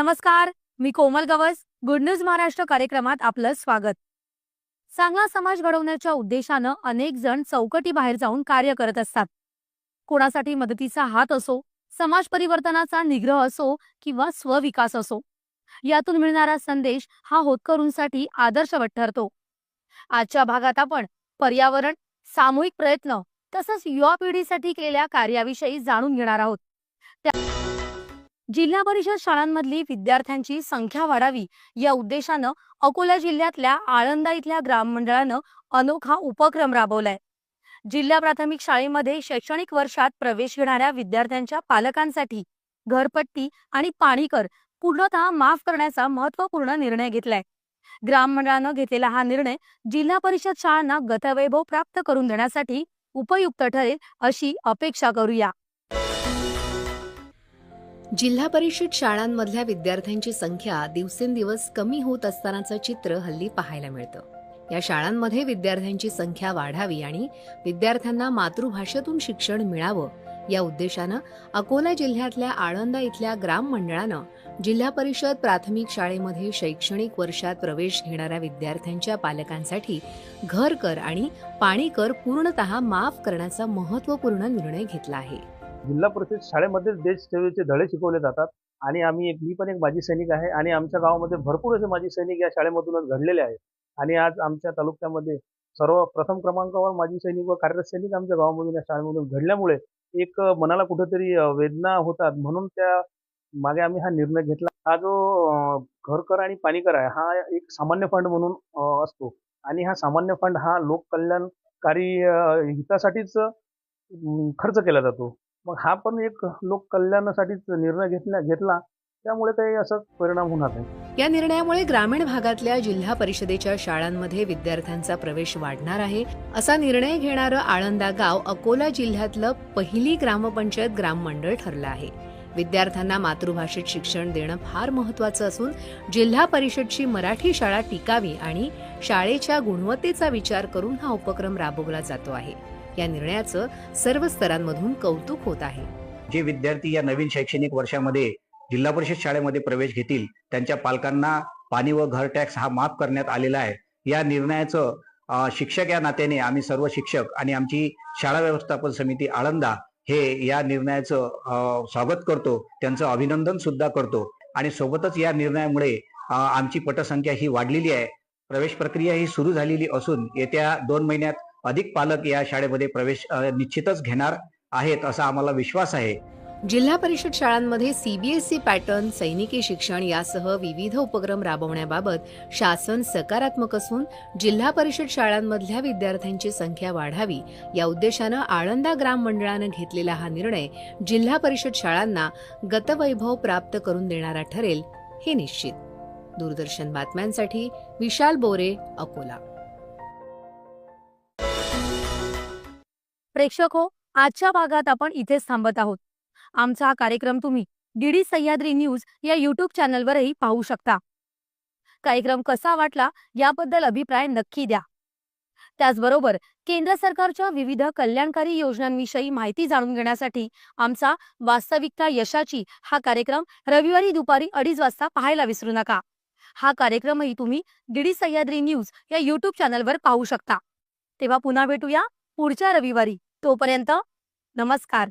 नमस्कार मी Komal Gawas good news Maharashtra कार्यक्रमात आपलं स्वागत. चांगला समाज घडवण्याच्या उद्देशानं अनेक जण चौकटी बाहेर जाऊन कार्य करत असतात. कोणासाठी मदतीचा हात असो समाज परिवर्तनाचा निग्रह असो किंवा स्वविकास असो यातून मिळणारा संदेश हा होतकरूंसाठी आदर्शवत ठरतो. आजच्या भागात आपण पर्यावरण सामूहिक प्रयत्न तसंच युवा पिढीसाठी केलेल्या कार्याविषयी जाणून घेणार आहोत. जिल्हा परिषद शाळांमधली विद्यार्थ्यांची संख्या वाढावी या उद्देशानं अकोला जिल्ह्यातल्या आळंदा इथल्या ग्राममंडळानं अनोखा उपक्रम राबवलाय. जिल्हा प्राथमिक शाळेमध्ये शैक्षणिक वर्षात प्रवेश घेणाऱ्या विद्यार्थ्यांच्या पालकांसाठी घरपट्टी आणि पाणी कर पूर्णतः माफ करण्याचा महत्त्वपूर्ण निर्णय घेतलाय. ग्राममंडळानं घेतलेला हा निर्णय जिल्हा परिषद शाळांना गतवैभव प्राप्त करून देण्यासाठी उपयुक्त ठरेल अशी अपेक्षा करूया. जिल्हा परिषद शाळांमधल्या विद्यार्थ्यांची संख्या दिवसेंदिवस कमी होत असतानाचं चित्र हल्ली पाहायला मिळतं. या शाळांमध्ये विद्यार्थ्यांची संख्या वाढावी आणि विद्यार्थ्यांना मातृभाषेतून शिक्षण मिळावं या उद्देशानं अकोला जिल्ह्यातल्या आळंदा इथल्या ग्राम मंडळानं जिल्हा परिषद प्राथमिक शाळेमध्ये शैक्षणिक वर्षात प्रवेश घेणाऱ्या विद्यार्थ्यांच्या पालकांसाठी घर कर आणि पाणी कर पूर्णतः माफ करण्याचा महत्त्वपूर्ण निर्णय घेतला आहे. जिल्हा परिषद शाळेमध्ये देशसेवेचे धडे शिकवले जातात. आणि आम्ही एक मी पण एक माजी सैनिक आहे आणि आमच्या गावामध्ये भरपूर असे माजी सैनिक या शाळेमधूनच घडलेले आहेत. आणि आज आमच्या तालुक्यामध्ये सर्व प्रथम क्रमांकावर माजी सैनिक व कार्यरत सैनिक आमच्या गावामधून या शाळेमधून घडल्यामुळे एक मनाला कुठेतरी वेदना होतात. म्हणून त्या मागे आम्ही हा निर्णय घेतला. हा जो घरकर आणि पाणीकर आहे हा एक सामान्य फंड म्हणून असतो. आणि हा सामान्य फंड हा लोककल्याणकारी हितासाठीच खर्च केला जातो. मग हा पण एक लोक कल्याणासाठीच निर्णय घेतला घेतला. त्यामुळे काही असं परिणाम होणार नाही. या निर्णयामुळे ग्रामीण भागातल्या जिल्हा परिषदेच्या शाळांमध्ये विद्यार्थ्यांचा प्रवेश वाढणार आहे. असा निर्णय घेणारं आळंदा गाव अकोला जिल्ह्यातलं पहिली ग्रामपंचायत ग्राम मंडळ ठरलं आहे. विद्यार्थ्यांना मातृभाषेत शिक्षण देणं फार महत्वाचं असून जिल्हा परिषदची मराठी शाळा टिकावी आणि शाळेच्या गुणवत्तेचा विचार करून हा उपक्रम राबवला जातो आहे. या निर्णयाचं सर्व स्तरांमधून कौतुक होत आहे. जे विद्यार्थी या नवीन शैक्षणिक वर्षामध्ये जिल्हा परिषद शाळेमध्ये प्रवेश घेतील त्यांच्या पालकांना पाणी व घर टॅक्स हा माफ करण्यात आलेला आहे. या निर्णयाचं शिक्षक या नात्याने आम्ही सर्व शिक्षक आणि आमची शाळा व्यवस्थापन समिती आळंदा हे या निर्णयाचं स्वागत करतो. त्यांचं अभिनंदन सुद्धा करतो. आणि सोबतच या निर्णयामुळे आमची पटसंख्या ही वाढलेली आहे. प्रवेश प्रक्रिया ही सुरू झालेली असून येत्या दोन महिन्यात अधिक पालक या शाळेमध्ये प्रवेश निश्चितच घेणार आहेत असा आम्हाला विश्वास आहे. जिल्हा परिषद शाळांमध्ये सीबीएसई पॅटर्न सैनिकी शिक्षण यासह विविध उपक्रम राबवण्याबाबत शासन सकारात्मक असून जिल्हा परिषद शाळांमधल्या विद्यार्थ्यांची संख्या वाढावी या उद्देशानं आळंदा ग्राम मंडळानं घेतलेला हा निर्णय जिल्हा परिषद शाळांना गतवैभव प्राप्त करून देणारा ठरेल हे निश्चित. दूरदर्शन बातम्यांसाठी विशाल बोरे अकोला. प्रेक्षक हो आजच्या भागात आपण इथेच थांबत आहोत. आमचा हा कार्यक्रम तुम्ही डीडी सह्याद्री न्यूज या युट्यूब चॅनलवरही पाहू शकता. कार्यक्रम कसा वाटला याबद्दल अभिप्राय नक्की द्या. त्याचबरोबर केंद्र सरकारच्या विविध कल्याणकारी योजनांविषयी माहिती जाणून घेण्यासाठी आमचा वास्तविकता यशाची हा कार्यक्रम रविवारी दुपारी अडीच वाजता पाहायला विसरू नका. हा कार्यक्रमही तुम्ही डीडी सह्याद्री न्यूज या युट्यूब चॅनलवर पाहू शकता. तेव्हा पुन्हा भेटूया. पुढच्या रविवारी. तोपर्यंत नमस्कार.